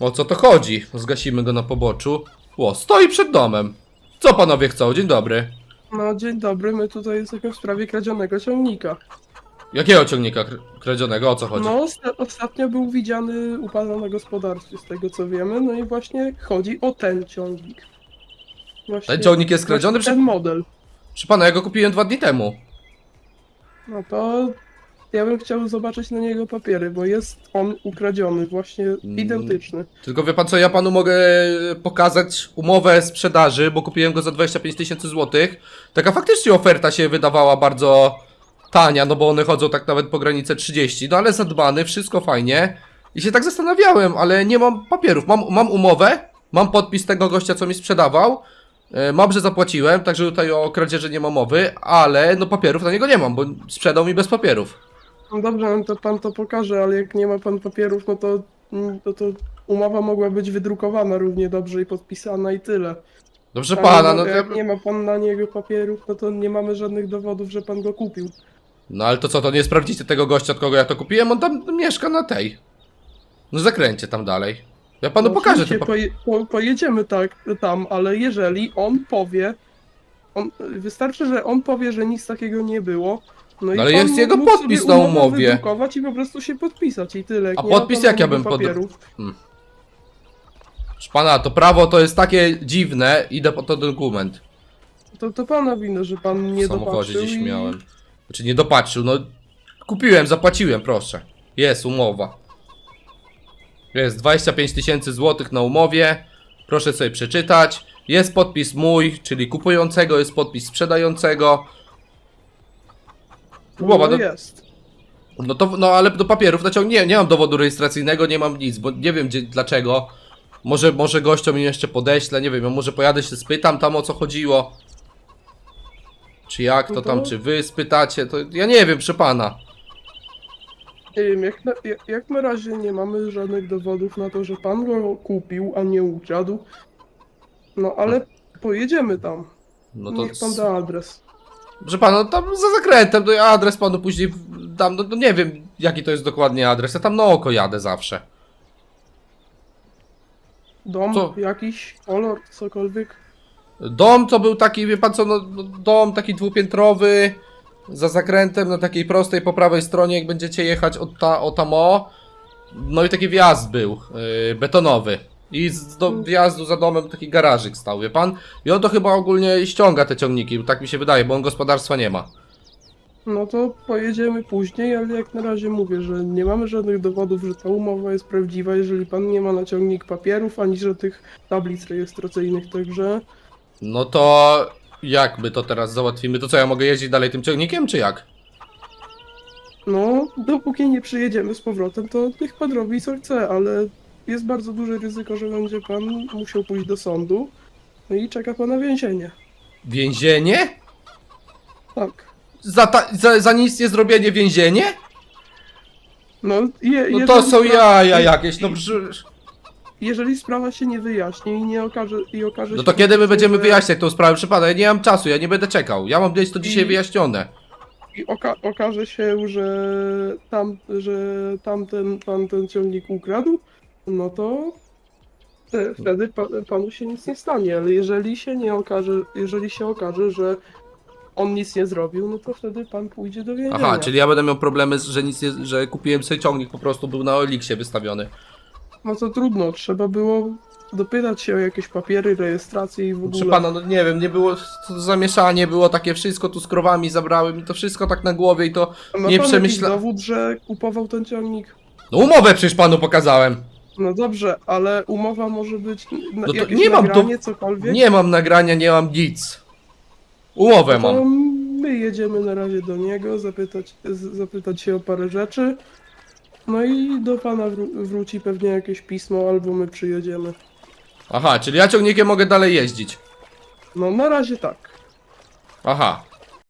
O co to chodzi? Zgasimy go na poboczu. Ło, stoi przed domem. Co panowie chcą? Dzień dobry. No, dzień dobry, my tutaj jesteśmy w sprawie kradzionego ciągnika. Jakiego ciągnika kr- kradzionego? O co chodzi? No, osta- ostatnio był widziany u pana na gospodarstwie, z tego co wiemy, no i właśnie chodzi o ten ciągnik. Właśnie, Ten ciągnik jest kradziony? właśnie Ten model. przy pana, ja go kupiłem dwa dni temu. No to ja bym chciał zobaczyć na niego papiery, bo jest on ukradziony, właśnie Mm. identyczny. Tylko wie pan co, ja panu mogę pokazać umowę sprzedaży, bo kupiłem go za 25 tysięcy złotych. Taka faktycznie oferta się wydawała bardzo tania, no bo one chodzą tak nawet po granicę 30, no ale zadbany, wszystko fajnie. I się tak zastanawiałem, ale nie mam papierów. Mam, mam umowę, mam podpis tego gościa, co mi sprzedawał. E, Mam, że zapłaciłem, także tutaj o kradzieży nie ma mowy, ale no papierów na niego nie mam, bo sprzedał mi bez papierów. No dobrze, no to pan to pokaże, ale jak nie ma pan papierów, no to, mm, to, to umowa mogła być wydrukowana równie dobrze i podpisana i tyle. Dobrze pana, no to... jak nie ma pan na niego papierów, no to nie mamy żadnych dowodów, że pan go kupił. No ale to co, to nie sprawdzicie tego gościa, od kogo ja to kupiłem? On tam mieszka na tej. No zakręcie tam dalej. Ja panu No pokażę te poje, po, pojedziemy tak tam, ale jeżeli on powie, on, wystarczy, że on powie, że nic takiego nie było. No, i ale pan jest mógł jego podpis na umowę umowie. wydrukować i po prostu się podpisać i tyle. A nie ma podpis pan jak ja żadnych bym pod- papierów. Proszę pana, to prawo to jest takie dziwne, idę po to dokument. To, to pana wina, że pan nie w samochodzie dopatrzył gdzieś i... miałem. Znaczy nie dopatrzył, no kupiłem, zapłaciłem, proszę. Jest umowa. Jest 25 tysięcy złotych na umowie. Proszę sobie przeczytać. Jest podpis mój, czyli kupującego, jest podpis sprzedającego. Umowa, no no, jest. No to, no ale do papierów naciąg nie, nie mam dowodu rejestracyjnego, nie mam nic, bo nie wiem gdzie, dlaczego. Może, może gościom mi jeszcze podeślę, nie wiem, ja może pojadę się spytam tam o co chodziło. Czy jak to No tam, czy wy spytacie, to ja nie wiem, proszę pana. Nie wiem, jak na, jak, jak na razie nie mamy żadnych dowodów na to, że pan go kupił, a nie ukradł. No ale pojedziemy tam. No to, Niech pan da adres. Proszę pana, no tam za zakrętem, to ja adres panu później dam, no, no nie wiem jaki to jest dokładnie adres, ja tam na oko jadę zawsze. Dom Co? jakiś, kolor, cokolwiek. Dom to był taki, wie pan co, no, no, dom taki dwupiętrowy, za zakrętem na takiej prostej po prawej stronie, jak będziecie jechać od ta, o tam o. No i taki wjazd był, yy, betonowy. I z do, wjazdu za domem taki garażyk stał, wie pan? I on to chyba ogólnie ściąga te ciągniki, tak mi się wydaje, bo on gospodarstwa nie ma. No to pojedziemy później, ale jak na razie mówię, że nie mamy żadnych dowodów, że ta umowa jest prawdziwa, jeżeli pan nie ma na ciągnik papierów, ani żadnych tablic rejestracyjnych, także No to jak my to teraz załatwimy? To co, ja mogę jeździć dalej tym ciągnikiem, czy jak? no, dopóki nie przyjedziemy z powrotem, to niech pan robi co chce, ale jest bardzo duże ryzyko, że będzie pan musiał pójść do sądu, no i czeka pana więzienie. Więzienie? Tak. Za, ta, za, za nic nie zrobienie więzienie? No, je, No to jeżeli są spra- jaja jakieś, no. Jeżeli sprawa się nie wyjaśni i nie okaże, i okaże No się... to kiedy my że- będziemy wyjaśniać tą sprawę? Przypada, ja nie mam czasu, ja nie będę czekał. Ja mam mieć to dzisiaj I- wyjaśnione. I oka okaże się, że tam, że tamten pan ten ciągnik ukradł, no to e, wtedy pa panu się nic nie stanie, ale jeżeli się nie okaże, jeżeli się okaże, że on nic nie zrobił, no to wtedy pan pójdzie do więzienia. Aha, czyli ja będę miał problemy, że nic nie, że kupiłem sobie ciągnik, po prostu był na Oliksie wystawiony. No to trudno, trzeba było dopytać się o jakieś papiery, rejestrację i w ogóle. Proszę pana, no nie wiem, nie było, to zamieszanie było takie wszystko, tu z krowami zabrałem i to wszystko tak na głowie i to ma nie pan przemyśla... dowód, że kupował ten ciągnik? No umowę przecież panu pokazałem. No dobrze, ale umowa może być na, No to jakieś nie mam nagranie, cokolwiek? Nie mam nagrania, nie mam nic. Umowę To mam. my jedziemy na razie do niego, zapytać, z- zapytać się o parę rzeczy. No i do pana wró- wróci pewnie jakieś pismo, albo my przyjedziemy. Aha, czyli ja ciągnikiem mogę dalej jeździć. No na razie tak. Aha.